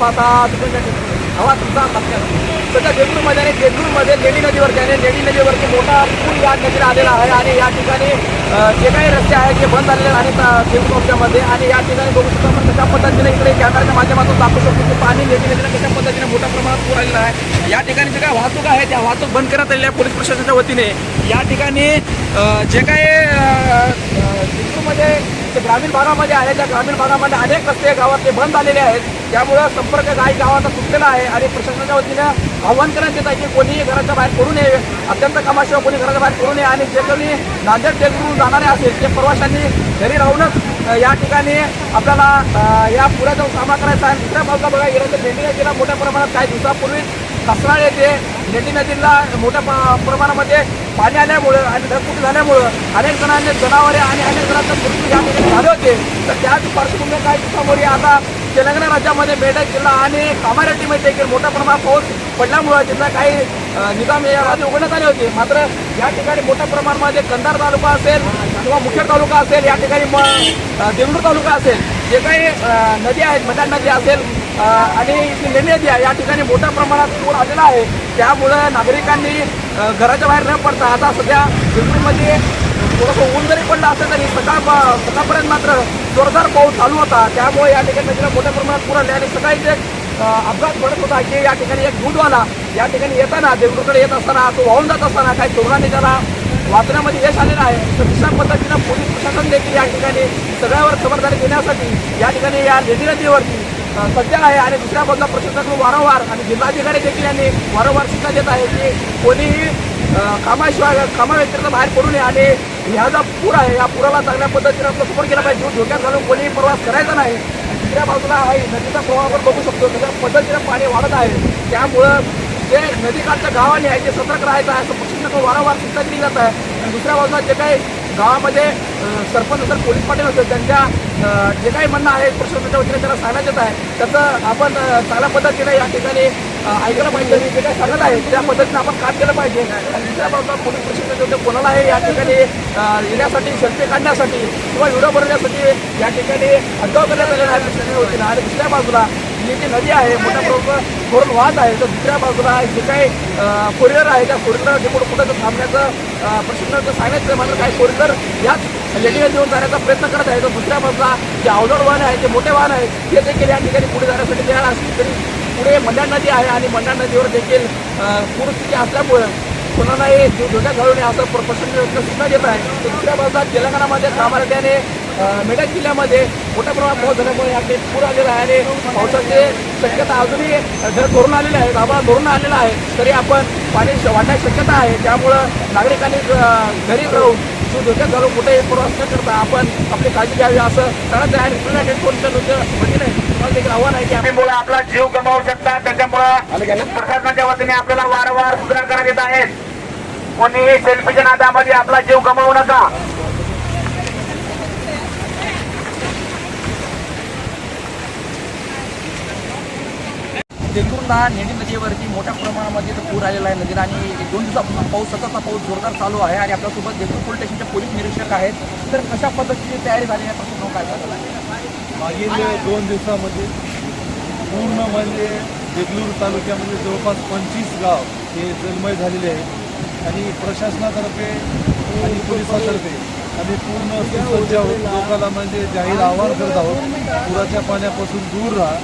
पाहता हवा तुमचा सध्या देगलूरमध्ये आणि देगलूरमध्ये लेणी नदीवरती आहे. लेणी नदीवरती मोठा पूल या ठिकाणी आलेला आहे आणि या ठिकाणी जे काही रस्ते आहेत ते बंद झालेले आहेत अ, देगलूर आणि या ठिकाणी बघू शकतो आपण कशा पद्धतीने इकडे कॅमेराच्या माध्यमातून दाखवू शकतो की पाणी लेणी नदीला कशा पद्धतीने मोठ्या प्रमाणात पूर आलेला आहे. या ठिकाणी जे काही वाहतूक आहे त्या वाहतूक बंद करण्यात आलेली आहे पोलीस प्रशासनाच्या वतीने. या ठिकाणी जे काही अ, जे ग्रामीण भागामध्ये आहे त्या ग्रामीण भागामध्ये अनेक रस्ते गावातले बंद झालेले आहेत. त्यामुळं संपर्क काही गावाचा सुटलेला आहे आणि प्रशासनाच्या वतीनं आव्हान करण्यात येत आहे की कोणीही घराच्या बाहेर पडू नये अत्यंत कामाशिवाय कोणी घराच्या बाहेर पडू नये आणि जे कोणी नांदेड देगलूरून जाणारे असेल ते प्रवाशांनी घरी राहूनच या ठिकाणी आपल्याला या या पुराचा सामना करायचा आहे. दुसऱ्या बाजूला बघा गेलं तर भेंडी गेला मोठ्या प्रमाणात काही दिवसापूर्वी कसराळ येथे नेटी नदीला मोठ्या प्रमाणामध्ये पाणी आल्यामुळं आणि ढगफुटी झाल्यामुळं अनेक जणांनी जनावरे आणि अनेक जणांचा मृत्यू या ठिकाणी झाले होते. तर त्याच पार्श्वभूमीवर काही दिवसांपूर्वी आता तेलंगणा राज्यामध्ये मेढक जिल्हा आणि कामारेड्डीमध्ये देखील मोठ्या प्रमाणात पाऊस पडल्यामुळं तिथला काही निजाम या राज्य उघडण्यात आले होते. मात्र या ठिकाणी मोठ्या प्रमाणामध्ये कंधार तालुका असेल किंवा मुखेड तालुका असेल या ठिकाणी म देवळूर तालुका असेल जे काही नदी आहेत मदान नदी असेल आणि इथली लेणी नदी आहे या ठिकाणी मोठ्या प्रमाणात पूर आलेला आहे. त्यामुळं नागरिकांनी घराच्या बाहेर न पडता आता सध्या देवळूरमध्ये थोडंसं ऊन जरी पडलं असलं तरी सकाळ सकाळपर्यंत मात्र जोरदार पाऊस चालू होता. त्यामुळे या ठिकाणी नदीला मोठ्या प्रमाणात पूर आले आणि सकाळी एक अपघात घडत होता की या ठिकाणी एक दूधवाला या ठिकाणी येताना देवळूरकडे येत असताना तो वाहून जात असताना काही तरुणांनी त्याला वाचण्यामध्ये यश आलेलं आहे. तर तशा पद्धतीनं पोलीस प्रशासन देखील या ठिकाणी सगळ्यावर खबरदारी घेण्यासाठी या ठिकाणी या लेडी नदीवरती सध्या आहे आणि दुसऱ्या बाजूला प्रशासनाकडून वारंवार आणि जिल्हाधिकारी देखील यांनी वारंवार सूचना देत आहे की कोणीही कामाशिवाय कामाव्यतिरिक्त बाहेर पडू नये आणि ह्या जो पूर आहे या पुराला चांगल्या पद्धतीने आपलं सपोर्ट केला पाहिजे. धोक्यात घालून कोणीही प्रवास करायचा नाही. दुसऱ्या बाजूला आहे नदीचा प्रवाह आपण बघू शकतो. त्याच्या पद्धतीने पाणी वाढत आहे. त्यामुळं जे नदीकाठच्या गावाने आहे ते सतर्क राहायचं आहे असं प्रशासनाकडून वारंवार सूचना दिली जात आहे. आणि दुसऱ्या बाजूला जे काही गावामध्ये सरपंच असेल पोलीस पाटील असेल त्यांच्या जे काही म्हणणं आहे प्रशासनाच्या वतीने त्यांना सांगण्यात येत आहे. त्याचं आपण चांगल्या पद्धतीने या ठिकाणी अ, ऐकलं पाहिजे जे काही सांगत आहे त्या पद्धतीने आपण काम केलं पाहिजे. आणि दुसऱ्या बाजूला पोलीस प्रशासनाच्या कोणाला आहे या ठिकाणी येण्यासाठी सेल्फी काढण्यासाठी किंवा व्हिडिओ बनवण्यासाठी या ठिकाणी हद्दाव करण्यात आलेला आहे आणि दुसऱ्या बाजूला ही जी नदी आहे मोठ्या प्रमाणात भरून वाहत आहे. तर दुसऱ्या बाजूला जे काही कोरिडर आहे त्या कोरिडर जे कुठं कुठं थांबण्याचं प्रश्न सांगायचं मात्र काही कोरिडर याच लेडीवर देऊन जाण्याचा प्रयत्न करत आहे. तर दुसऱ्या बाजूला जे अवजड वाहन आहे जे मोठे वाहन आहे ते देखील या ठिकाणी पुढे जाण्यासाठी तयार असतील. तरी पुढे मंडाण नदी आहे आणि मंडाण नदीवर देखील पूरस्थिती असल्यामुळं कोणालाही धोक्यात घालू नये असं प्रश्न सूचना देत आहे. तर दुसऱ्या बाजूला तेलंगणामध्ये कामारड्याने मेडक जिल्ह्यामध्ये मोठ्या प्रमाणात पाऊस झाल्यामुळे या ठिकाणी पूर आलेला आहे आणि पावसाची शक्यता अजूनही घर धरून आलेली आहे. आभाळ धरून आलेला आहे. तरी आपण पाणी वाढण्याची शक्यता आहे. त्यामुळं नागरिकांनी घरी राहून धोक्यात घालून कुठेही प्रवास न करता आपण आपली काळजी घ्यावी असं सांगत आहे. आणि युनायटेड फोनच्या वतीने मला देखील आव्हान आहे की आपण आपला जीव गमावू शकतात त्याच्यामुळं प्रशासनाच्या वतीने आपल्याला वारंवार सूचना करण्यात येत आहेत. कोणीही सेल्फीच्या नादामध्ये आपला जीव गमावू नका. देगलूरला नेडी नदीवरती मोठ्या प्रमाणामध्ये पूर आलेला आहे. नदीला आणि एक दोन दिवसापासून पाऊस सततचा पाऊस जोरदार चालू आहे आणि आपल्यासोबत देगूर पोलीस स्टेशनचे पोलीस निरीक्षक आहेत. तर कशा पद्धतीची तयारी झाली आहे? प्रश्न काय मागील दोन दिवसामध्ये पूर्ण म्हणजे देगलूर तालुक्यामध्ये जवळपास पंचवीस गाव हे जलमय झालेले आहेत. आणि प्रशासनातर्फे आणि पोलिसातर्फे आम्ही पूर्ण सुसज्ज आहोत. लोकांना म्हणजे जाहीर आवाज करत आहोत. पुराच्या पाण्यापासून दूर राहा.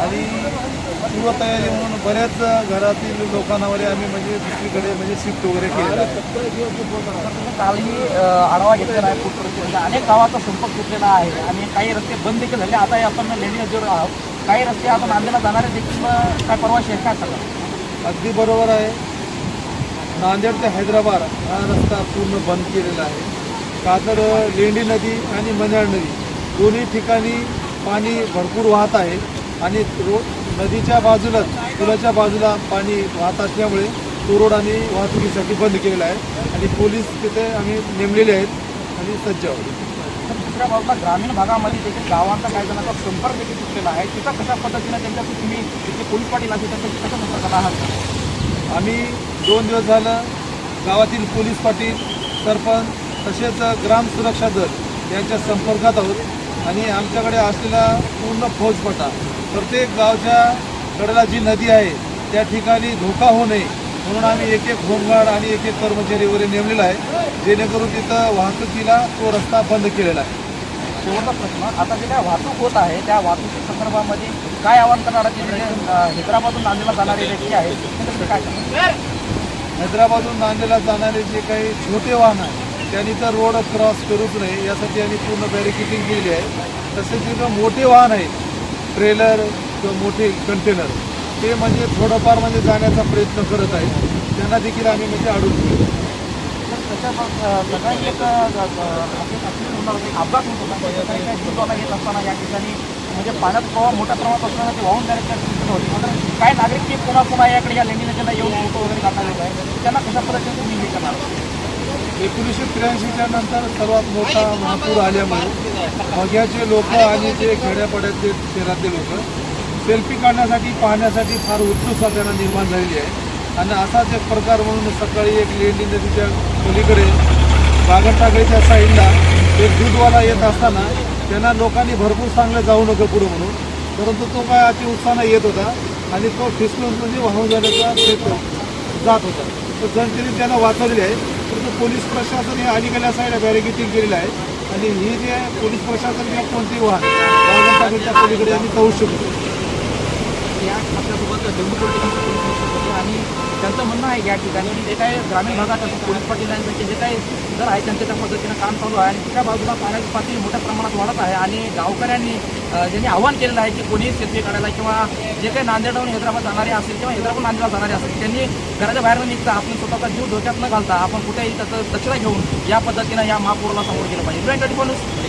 आणि पूर्वतयारी म्हणून बऱ्याच घरातील लोकांना वगैरे आम्ही म्हणजे दुसरीकडे म्हणजे शिफ्ट वगैरे केलेलं आहे. कालही आढावा घेतलेला आहे परिस्थितीचा अनेक गावाचा संपर्क तुटलेला आहे आणि काही रस्ते बंद देखील झाले. आता आपण लेडी नदीवर आहोत. काही रस्ते आता नांदेडला जाणारे देखील काय परवाशी आहेत काय सांगा अगदी बरोबर आहे. नांदेड ते हैदराबाद हा रस्ता पूर्ण बंद केलेला आहे. का तर लेंडी नदी आणि मन्याड नदी. दोन्ही ठिकाणी पाणी भरपूर वाहत आहे. आणि रो नदीच्या बाजूलाच पुलाच्या बाजूला पाणी वाहत असल्यामुळे तो रोड आम्ही वाहतुकीसाठी बंद केलेला आहे. आणि पोलीस तिथे आम्ही नेमलेले आहेत आणि सज्ज आहोत. दुसऱ्या बाजूला ग्रामीण भागामध्ये देखील गावांचा काही जणांचा संपर्क देखील तुटलेला आहे. तिथं कशा पद्धतीने त्यांच्याशी तुम्ही तिथे पोलीस पाटील असेल त्यांच्याशी कशा संपर्कात आहात? आम्ही दोन दिवस झालं गावातील पोलीस पाटील सरपंच तसेच ग्राम सुरक्षा दल यांच्या संपर्कात आहोत. आणि आमच्याकडे असलेला पूर्ण फौजपटा प्रत्येक गावच्या कडेला जी नदी आहे त्या ठिकाणी धोका होऊ नये म्हणून आम्ही एक एक होमगार्ड आणि एक एक कर्मचारी वगैरे नेमलेला आहे जेणेकरून तिथं वाहतुकीला तो रस्ता बंद केलेला आहे. शेवटचा प्रश्न आता जे काय वाहतूक होत आहे त्या वाहतुकी संदर्भामध्ये काय आवाहन करणार आहे? हैदराबादून नांदेडला जाणारे व्यक्ती त्यांच्यासाठी काय हैदराबादून नांदेडला जाणारे जे काही छोटे वाहन आहे त्यांनी तर रोड क्रॉस करूच नये यासाठी आम्ही पूर्ण बॅरिकेटिंग केली आहे. तसेच जे मोठे वाहन आहेत ट्रेलर किंवा मोठे कंटेनर ते म्हणजे थोडंफार म्हणजे जाण्याचा प्रयत्न करत आहेत. त्यांना देखील आम्ही म्हणजे अडून एक अपघात येत असताना या ठिकाणी म्हणजे पाण्यात प्रवाह मोठ्या प्रमाणात असताना ते वाहून जाण्याची स्थिती होती. मात्र काय नागरिक पुन्हा पुन्हा याकडे या येऊन फोटो वगैरे येत आहे त्यांना कशा पद्धतीने तुम्ही हे करणार? एकोणीसशे त्र्याऐंशीच्या नंतर सर्वात मोठा महापूर आल्यामुळे बघ्याचे लोक आणि जे खेड्यापाड्यातले शहरातले लोक सेल्फी काढण्यासाठी पाहण्यासाठी फार उत्सुकता त्यांना निर्माण झालेली आहे. आणि असाच एक प्रकार म्हणून सकाळी एक लेंडी नदीच्या पलीकडे बागरटाकडीच्या साईडला एक दूधवाला येत असताना त्यांना लोकांनी भरपूर सांगलं जाऊ नका पुढं म्हणून. परंतु तो काय अति उत्साहानं येत होता आणि तो फिसलून म्हणजे वाहून जाण्याचा प्रयत्न जात होता. तर जनतेने त्यांना वाचवलेले आहे. परंतु पोलीस प्रशासन हे अलीकडल्या साईडला बॅरिकेटिंग केलेलं आहे. आणि ही जे पोलीस प्रशासन किंवा कोणती वाहन बागरटाकडीच्या पलीकडे आम्ही जाऊ शकतो. या आपल्यासोबत डेंगू आणि त्यांचं म्हणणं आहे या ठिकाणी जे काही ग्रामीण भागात असं पोलीस पाटीलांपैकी जे काही दर आहे त्यांच्या त्या पद्धतीनं काम चालू आहे आणि तिच्या बाजूला पाण्याची पातळी मोठ्या प्रमाणात वाढत आहे आणि गावकऱ्यांनी ज्यांनी आव्हान केलेलं आहे की कोणीही सेल्फी काढायला किंवा जे काही नांदेडहून हैदराबाद जाणारे असेल किंवा हैदराबाद नांदेडला जाणारे असेल त्यांनी घराच्या बाहेर न निघता आपण स्वतःचा जीव धोक्यात न घालता आपण कुठेही त्याचं दक्षता घेऊन या पद्धतीनं या महापौरला समोर गेलं पाहिजे. Twenty news